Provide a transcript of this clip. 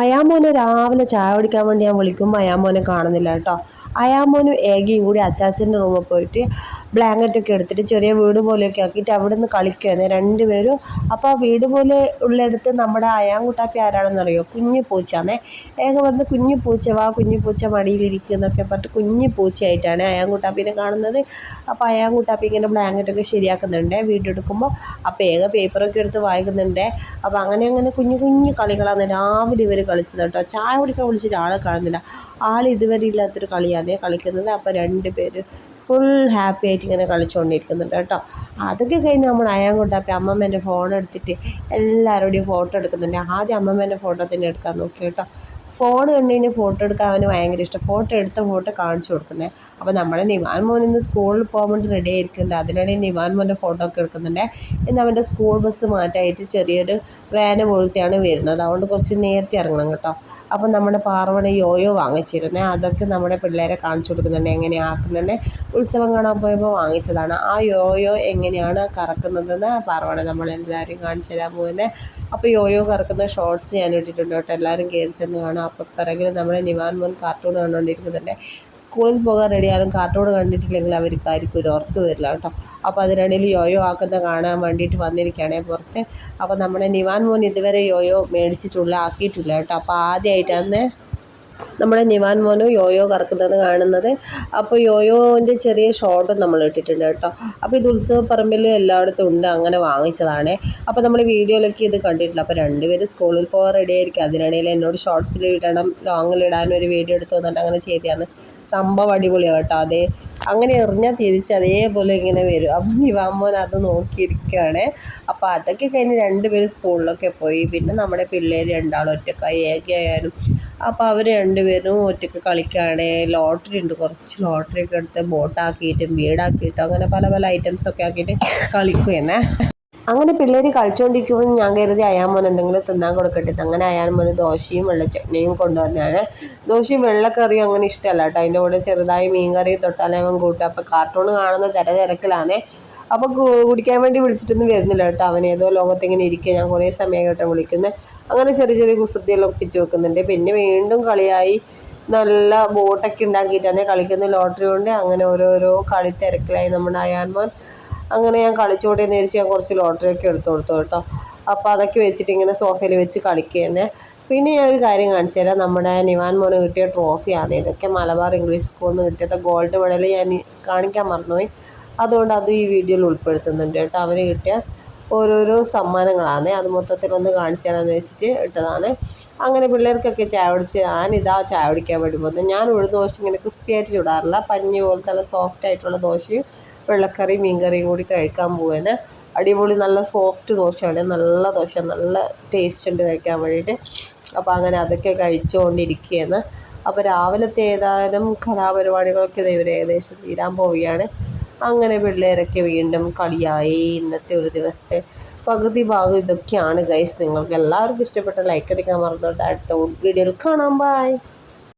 അയാമോനെ രാവിലെ ചായ കുടിക്കാൻ വേണ്ടി ഞാൻ വിളിക്കുമ്പോൾ അയാമോനെ കാണുന്നില്ല കേട്ടോ. അയാമോനും ഏകയും കൂടി അച്ചാച്ചന്റെ റൂമിൽ പോയിട്ട് ബ്ലാങ്കറ്റൊക്കെ എടുത്തിട്ട് ചെറിയ വീട് പോലെയൊക്കെ ആക്കിയിട്ട് അവിടെ നിന്ന് രണ്ട് രണ്ടുപേരും. അപ്പോൾ ആ വീട് പോലെ ഉള്ളിടത്ത് നമ്മുടെ അയാൻകുട്ടാപ്പി ആരാണെന്നറിയോ? കുഞ്ഞു പൂച്ചയാണേ. ഏക വന്ന് കുഞ്ഞു പൂച്ച വാ കുഞ്ഞു പൂച്ച മടിയിലിരിക്കുന്നൊക്കെ പറഞ്ഞിട്ട് കുഞ്ഞു പൂച്ചയായിട്ടാണ് അയാൻകുട്ടാപ്പിനെ കാണുന്നത്. അപ്പോൾ അയാൻകുട്ടാപ്പി ഇങ്ങനെ ബ്ലാങ്കറ്റൊക്കെ ശരിയാക്കുന്നുണ്ട്. വീടെടുക്കുമ്പോൾ അപ്പോൾ ഏക പേപ്പറൊക്കെ എടുത്ത് വായിക്കുന്നുണ്ട്. അപ്പോൾ അങ്ങനെ അങ്ങനെ കുഞ്ഞു കുഞ്ഞു കളികളാണ് രാവിലെ ഇവർ കളിച്ചത് കേട്ടോ ചായ കുടിക്കാൻ വിളിച്ചിട്ട് ആളെ കാണുന്നില്ല. ആൾ ഇതുവരെ ഇല്ലാത്തൊരു കളിയാണ് കളിക്കുന്നത്. അപ്പോൾ രണ്ട് പേര് ഫുൾ ഹാപ്പി ആയിട്ട് ഇങ്ങനെ കളിച്ചുകൊണ്ടിരിക്കുന്നുണ്ട് കേട്ടോ. അതൊക്കെ കഴിഞ്ഞ് നമ്മൾ അയാൻ കൊണ്ടാപ്പി അമ്മമ്മേന്റെ ഫോൺ എടുത്തിട്ട് എല്ലാവരുടെയും ഫോട്ടോ എടുക്കുന്നുണ്ട്. ആദ്യം അമ്മമ്മേന്റെ ഫോട്ടോ തന്നെ എടുക്കാൻ നോക്കി കേട്ടോ. ഫോൺ കണ്ടു കഴിഞ്ഞാൽ ഫോട്ടോ എടുക്കാൻ അവന് ഭയങ്കര ഇഷ്ടം. ഫോട്ടോ എടുത്ത ഫോട്ടോ കാണിച്ചു കൊടുക്കുന്നത് അപ്പോൾ നമ്മുടെ നിവാൻ മോൻ ഇന്ന് സ്കൂളിൽ പോകാൻ വേണ്ടി റെഡി ആയിരിക്കുന്നുണ്ട്. അതിനിടയിൽ നിവാൻ മോന്റെ ഫോട്ടോ ഒക്കെ എടുക്കുന്നുണ്ട്. ഇന്ന് അവന്റെ സ്കൂൾ ബസ് മാറ്റായിട്ട് ചെറിയൊരു വേന പോലത്തെയാണ് വരുന്നത്. അതുകൊണ്ട് കുറച്ച് നേരത്തെ ഇറങ്ങണം കേട്ടോ. അപ്പം നമ്മുടെ പാർവണ യോയോ വാങ്ങിച്ചിരുന്നത് അതൊക്കെ നമ്മുടെ പിള്ളേരെ കാണിച്ചു കൊടുക്കുന്നുണ്ട്. എങ്ങനെയാണ് ആക്കുന്നുണ്ട് ഉത്സവം കാണാൻ പോയപ്പോൾ വാങ്ങിച്ചതാണ്. ആ യോയോ എങ്ങനെയാണ് കറക്കുന്നതെന്ന് പാർവണ നമ്മളെല്ലാവരും കാണിച്ചു തരാൻ പോകുന്നത് അപ്പോൾ യോയോ കറക്കുന്ന ഷോർട്സ് ഞാൻ ഇട്ടിട്ടുണ്ട് കേട്ടോ. എല്ലാവരും കയറി ചെന്ന് കാണാം. അപ്പോൾ പിറകിൽ നമ്മുടെ നിവാൻ മോൻ കാർട്ടൂൺ കണ്ടുകൊണ്ടിരിക്കുന്നുണ്ട് സ്കൂളിൽ പോകാൻ റെഡിയാലും കാർട്ടൂൺ കണ്ടിട്ടില്ലെങ്കിൽ അവർക്കായിരിക്കും ഒരു ഓർത്ത് വരില്ല കേട്ടോ. അപ്പോൾ അതിനിടയിൽ യോയോ ആക്കുന്ന കാണാൻ വേണ്ടിയിട്ട് വന്നിരിക്കുകയാണേ പുറത്ത്. അപ്പോൾ നമ്മുടെ നിവാൻ മോൻ ഇതുവരെ യോയോ മേടിച്ചിട്ടുള്ള ആക്കിയിട്ടില്ല കേട്ടോ. അപ്പോൾ ആദ്യമായിട്ടാണ് നമ്മുടെ നിവാൻ മോനോ യോയോ കറക്കുന്നത് കാണുന്നത്. അപ്പോൾ യോയോന്റെ ചെറിയ ഷോട്ടും നമ്മൾ ഇട്ടിട്ടുണ്ട് കേട്ടോ. അപ്പോൾ ഇത് ഉത്സവ പറമ്പിൽ എല്ലായിടത്തും ഉണ്ട് അങ്ങനെ വാങ്ങിച്ചതാണ്. അപ്പോൾ നമ്മൾ വീഡിയോയിലൊക്കെ ഇത് കണ്ടിട്ടില്ല. അപ്പോൾ രണ്ടുപേരും സ്കൂളിൽ പോകാൻ റെഡി ആയിരിക്കും. അതിനിടയിൽ എന്നോട് ഷോർട്സിൽ ഇടണം ലോങ്ങിൽ ഇടാൻ ഒരു വീഡിയോ എടുത്തു തന്നിട്ട് അങ്ങനെ ചെയ്തതാണ്. സംഭവം അടിപൊളിയാണ് കേട്ടോ അതേ അങ്ങനെ എറിഞ്ഞാൽ തിരിച്ച് അതേപോലെ ഇങ്ങനെ വരും. അപ്പം നിവാമോൻ അത് നോക്കിയിരിക്കുകയാണ്. അപ്പോൾ അതൊക്കെ കഴിഞ്ഞ് രണ്ടുപേരും സ്കൂളിലൊക്കെ പോയി. പിന്നെ നമ്മുടെ പിള്ളേർ രണ്ടാളും ഒറ്റക്കായി ഏകയായാലും. അപ്പോൾ അവർ രണ്ടുപേരും ഒറ്റയ്ക്ക് കളിക്കുകയാണ്. ലോട്ടറി ഉണ്ട്. കുറച്ച് ലോട്ടറി ഒക്കെ എടുത്ത് ബോട്ടാക്കിയിട്ടും വീടാക്കിയിട്ടും അങ്ങനെ പല പല ഐറ്റംസൊക്കെ ആക്കിയിട്ട് കളിക്കുകയാണ്. അങ്ങനെ പിള്ളേർ കളിച്ചുകൊണ്ടിരിക്കുമ്പോൾ ഞാൻ കരുതി അയാമോൻ എന്തെങ്കിലും തിന്നാൻ കൊടുക്കട്ടെ. അങ്ങനെ അയാമോന് ദോശയും വെള്ളച്ചട്നിയും കൊണ്ടുവന്നാണ്. ദോശയും വെള്ളക്കറിയും അങ്ങനെ ഇഷ്ടമല്ല കേട്ടോ. അതിന്റെ കൂടെ ചെറുതായി മീൻ കറി തൊട്ടാലേ കൂട്ടും. അപ്പോൾ കാർട്ടൂൺ കാണുന്ന തിര തിരക്കിലാണ് അപ്പോൾ കുടിക്കാൻ വേണ്ടി വിളിച്ചിട്ടൊന്നും വരുന്നില്ല കേട്ടോ. അവൻ ഏതോ ലോകത്തിങ്ങനെ ഇരിക്കുക ഞാൻ കുറേ സമയം കേട്ടോ വിളിക്കുന്നത് അങ്ങനെ ചെറിയ ചെറിയ കുസൃതിയെല്ലാം ഒപ്പിച്ച് വെക്കുന്നുണ്ട്. പിന്നെ വീണ്ടും കളിയായി. നല്ല ബോട്ടൊക്കെ ഉണ്ടാക്കിയിട്ടാണ് കളിക്കുന്ന ലോട്ടറി കൊണ്ട് അങ്ങനെ ഓരോരോ കളി തിരക്കിലായി നമ്മുടെ അയാൻമോൻ അങ്ങനെ ഞാൻ കളിച്ചോട്ടെ എന്ന് വിചാരിച്ച് ഞാൻ കുറച്ച് ലോട്ടറിയൊക്കെ എടുത്തു കൊടുത്തു കേട്ടോ. അപ്പോൾ അതൊക്കെ വെച്ചിട്ട് ഇങ്ങനെ സോഫയിൽ വെച്ച് കളിക്കുക തന്നെ പിന്നെ ഞാൻ ഒരു കാര്യം കാണിച്ചു തരാം. നമ്മുടെ നിവാൻ മോനെ കിട്ടിയ ട്രോഫിയാണ് ഇതൊക്കെ മലബാർ ഇംഗ്ലീഷ് സ്കൂളിൽ നിന്ന് കിട്ടിയത് ഗോൾഡ് മെഡൽ ഞാൻ കാണിക്കാൻ മറന്നുപോയി. അതുകൊണ്ട് അതും ഈ വീഡിയോയിൽ ഉൾപ്പെടുത്തുന്നുണ്ട് കേട്ടോ. അവന് കിട്ടിയ ഓരോരോ സമ്മാനങ്ങളാണ്. അത് മൊത്തത്തിൽ ഒന്ന് കാണിച്ചു തരാമെന്ന് വെച്ചിട്ട് ഇട്ടതാണ്. അങ്ങനെ പിള്ളേർക്കൊക്കെ ചായ പിടിച്ച് ഞാനിതാ ചായ പിടിക്കാൻ വേണ്ടി പോകുന്നത്. ഞാൻ ഉഴുന്ന ദോശ ഇങ്ങനെ ക്രിസ്പി ആയിട്ട് ചൂടാറില്ല. പഞ്ഞി പോലത്തെ സോഫ്റ്റ് ആയിട്ടുള്ള ദോശയും വെള്ളക്കറിയും മീൻകറിയും കൂടി കഴിക്കാൻ പോവാണ്. അടിപൊളി നല്ല സോഫ്റ്റ് ദോശയാണ്. നല്ല ദോശ നല്ല ടേസ്റ്റ് ഉണ്ട് കഴിക്കാൻ വേണ്ടിയിട്ട്. അപ്പോൾ അങ്ങനെ അതൊക്കെ കഴിച്ചുകൊണ്ടിരിക്കുകയാണ്. അപ്പോൾ രാവിലത്തെ ഏതായാലും കലാപരിപാടികളൊക്കെ ഇവർ ഏകദേശം തീരാൻ പോവുകയാണ്. അങ്ങനെ പിള്ളേരൊക്കെ വീണ്ടും കളിയായി. ഇന്നത്തെ ഒരു ദിവസത്തെ പകുതി ഭാഗം ഇതൊക്കെയാണ് ഗൈസ് നിങ്ങൾക്ക് എല്ലാവർക്കും ഇഷ്ടപ്പെട്ട ലൈക്ക് അടിക്കാൻ മറന്നുകൊണ്ട് അടുത്ത വീഡിയോയിൽ കാണാം. ബൈ